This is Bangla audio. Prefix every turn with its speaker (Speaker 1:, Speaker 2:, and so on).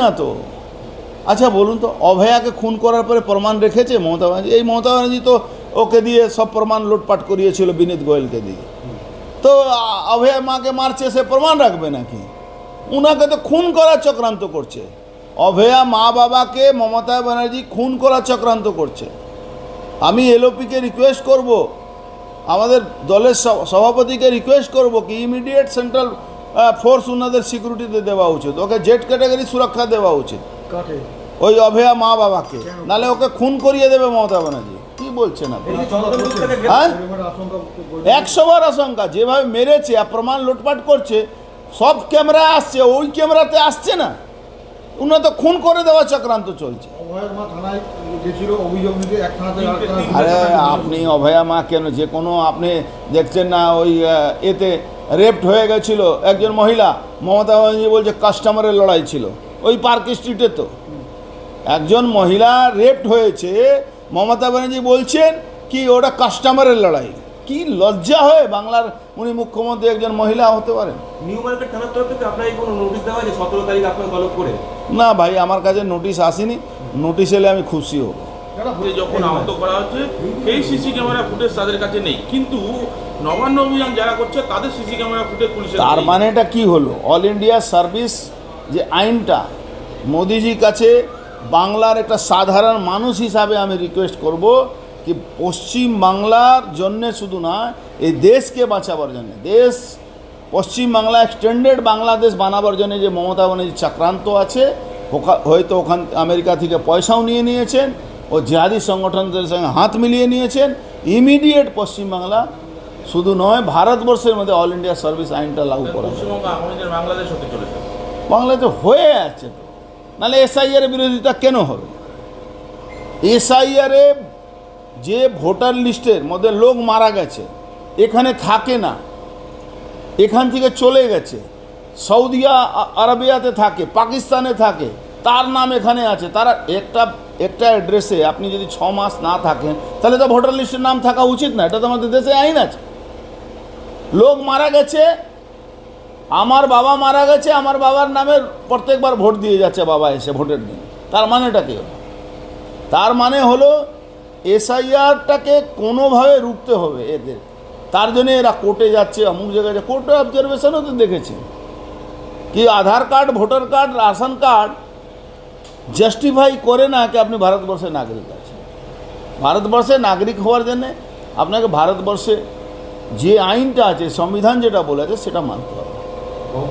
Speaker 1: না তো। আচ্ছা বলুন তো, অভয়াকে খুন করার পরে প্রমাণ রেখেছে মমতা ব্যানার্জি? এই মমতা ব্যানার্জি তো ওকে দিয়ে সব প্রমাণ লুটপাট করিয়েছিল বিনীত গোয়েলকে দিয়ে। তো অভয়া মাকে মারছে, সে প্রমাণ রাখবে নাকি? উনাকে তো খুন করার চক্রান্ত করছে। অভয়া মা বাবাকে মমতা ব্যানার্জি খুন করার চক্রান্ত করছে। আমি এলওপিকে রিকোয়েস্ট করব, আমাদের দলের সভাপতিকে রিকোয়েস্ট করব কি ইমিডিয়েট সেন্ট্রাল ফোর্স ওনাদের সিকিউরিটিতে দেওয়া উচিত। ওকে জেট ক্যাটাগরি সুরক্ষা দেওয়া উচিত। ওই অভয়া মা বাবাকে। নালে ওকে খুন করিয়ে দেবে মমতা ব্যানার্জি। কি বলছেন আপনি? হ্যাঁ? একশো বার আশঙ্কা যেভাবে মেরেছে আর প্রমাণ লুটপাট করছে সব ক্যামেরা আসছে ওই ক্যামেরাতে আসছে না? উনি তো খুন করে দেওয়া চক্রান্ত চলছে।
Speaker 2: আর
Speaker 1: আপনি অভয়া মা কেন? যে কোনো আপনি দেখছেন না ওই এতে রেপড হয়ে গেছিল একজন মহিলা। মমতা ব্যানার্জি বলছে কাস্টমারের লড়াই ছিল। ওই পার্ক স্ট্রিটে তো। একজন মহিলা রেপড হয়েছে মমতা ব্যানার্জি বলছেন কি ওটা কাস্টমারের লড়াই। কি লজ্জা হয় বাংলার উনি মুখ্যমন্ত্রী একজন মহিলা হতে পারেন?
Speaker 3: নিউ মার্কেট থানার তরফ থেকে আপনাকে কোনো নোটিশ দেওয়া হয়েছে সতেরো তারিখ আপনার তলব করে?
Speaker 1: না ভাই আমার কাছে নোটিশ আসেনি। নোটিশ এলে আমি খুশি হব।
Speaker 4: যখন আহত করা হচ্ছে সেই সিসি ক্যামেরা ফুটেজ তাদের কাছে নেই। কিন্তু নবান্ন অভিযান যারা করছে তাদের সিসি ক্যামেরা ফুটেজ পুলিশের
Speaker 1: তার
Speaker 4: নেই।
Speaker 1: মানেটা কি হলো? অল ইন্ডিয়া সার্ভিস যে আইনটা মোদিজির কাছে বাংলার একটা সাধারণ মানুষ হিসাবে আমি রিকোয়েস্ট করব কি পশ্চিম বাংলার জন্যে শুধু না এই দেশকে বাঁচাবার জন্য। দেশ পশ্চিম বাংলা এক্সটেন্ডেড বাংলাদেশ বানাবার জন্য যে মমতা ব্যানার্জি চক্রান্ত আছে হয়তো ওখান আমেরিকা থেকে পয়সাও নিয়ে নিয়েছেন ও জিহাদি সংগঠনদের সঙ্গে হাত মিলিয়ে নিয়েছেন। ইমিডিয়েট পশ্চিমবাংলা শুধু নয় ভারতবর্ষের মধ্যে অল ইন্ডিয়া সার্ভিস আইনটা লাগু করা
Speaker 4: বাংলাদেশ
Speaker 1: হয়ে আছে নাহলে এসআইআর বিরোধিতা কেন হবে? এসআইআরে যে ভোটার লিস্টের মধ্যে লোক মারা গেছে এখানে থাকে না। এখান থেকে চলে গেছে। সৌদিয়া আরবিয়াতে থাকে, পাকিস্তানে থাকে। তার নাম এখানে আছে। তারা একটা একটা অ্যাড্রেসে আপনি যদি ছ মাস না থাকেন, তাহলে তো ভোটার লিস্টের নাম থাকা উচিত না। এটা তো আমাদের দেশে আইন আছে। লোক মারা গেছে, আমার বাবা মারা গেছে, আমার বাবার নামে প্রত্যেকবার ভোট দিয়ে যাচ্ছে বাবা এসে ভোটের দিন। তার মানেটা কি তার মানে হলো, এসআইআরটাকে কোনোভাবে রুখতে হবে এদের। তার জন্য এরা কোর্টে যাচ্ছে, অমুক জায়গায় যাচ্ছে। কোর্টে অবজারভেশনও তো দেখেছে। কি Aadhaar card, voter card, ration card justify করে না কি আপনি ভারতবর্ষের নাগরিক আছেন? ভারতবর্ষের নাগরিক হওয়ার জন্যে আপনাকে ভারতবর্ষে যে আইনটা আছে, সংবিধান যেটা বলেছে, সেটা মানতে হবে।